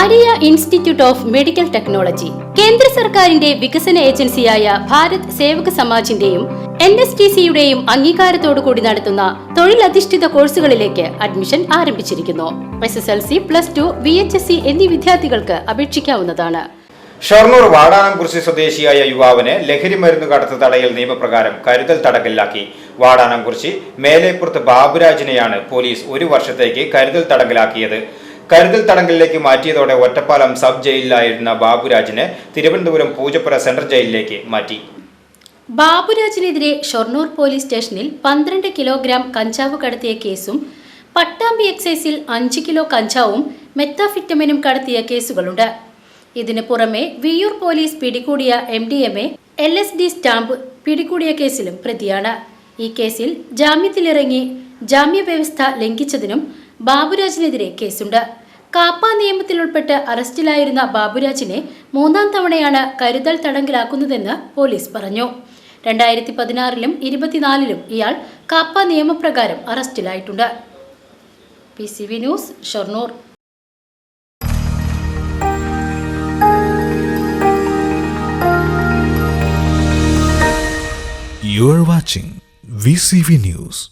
Maria institute of medical technology. കേന്ദ്ര സർക്കാരിന്റെ വികസന ഏജൻസിയായ ഭാരത് സേവക സമാജിന്റെയും എൻ എസ് ടി സിയുടെയും അംഗീകാരത്തോടു കൂടി നടത്തുന്ന തൊഴിലധിഷ്ഠിത കോഴ്സുകളിലേക്ക് അഡ്മിഷൻ ആരംഭിച്ചിരിക്കുന്നു. S S L C plus two V H S C എന്നീ വിദ്യാർത്ഥികൾക്ക് അപേക്ഷിക്കാവുന്നതാണ്. ഷൊർണൂർ വാടാനംകുറിശി സ്വദേശിയായ യുവാവിനെ ലഹരി മരുന്ന് കടത്ത് തടയൽ നിയമപ്രകാരം കരുതൽ തടങ്കലിലാക്കി. വാടാനംകുറിശി മേലേപ്പുറത്ത് ബാബുരാജിനെയാണ് പോലീസ് ഒരു വർഷത്തേക്ക് കരുതൽ തടങ്കലാക്കിയത്. കരുതൽ തടങ്കലിലേക്ക് മാറ്റിയതോടെ ഒറ്റപ്പാലം സബ് ജയിലിലായിരുന്ന ബാബുരാജിനെ തിരുവനന്തപുരം പൂജപ്പുര സെൻട്രൽ ജയിലിലേക്ക് മാറ്റി. ബാബുരാജിനെതിരെ ഷൊർണൂർ പോലീസ് സ്റ്റേഷനിൽ പന്ത്രണ്ട് കിലോഗ്രാം കഞ്ചാവ് കടത്തിയ കേസും പട്ടാമ്പി എക്സൈസിൽ അഞ്ച് കിലോ കഞ്ചാവും മെത്താഫിറ്റമിനും കടത്തിയ കേസുകളുണ്ട്. ഇതിനു പുറമെ വിയൂർ പോലീസ് പിടികൂടിയ M D M A L S D stamp പിടികൂടിയ കേസിലും പ്രതിയാണ്. ഈ കേസിൽ ജാമ്യത്തിലിറങ്ങി ജാമ്യവ്യവസ്ഥ ലംഘിച്ചതിനും ബാബുരാജിനെതിരെ കേസുണ്ട്. കാപ്പ നിയമത്തിൽ ഉൾപ്പെട്ട് അറസ്റ്റിലായിരുന്ന ബാബുരാജിനെ മൂന്നാം തവണയാണ് കരുതൽ തടങ്കിലാക്കുന്നതെന്ന് പോലീസ് പറഞ്ഞു. രണ്ടായിരത്തി പതിനാറിലും ഇരുപത്തിനാലിലും ഇയാൾ കാപ്പ നിയമപ്രകാരം അറസ്റ്റിലായിട്ടുണ്ട്. P C V news Shoranur. You are watching VCV News.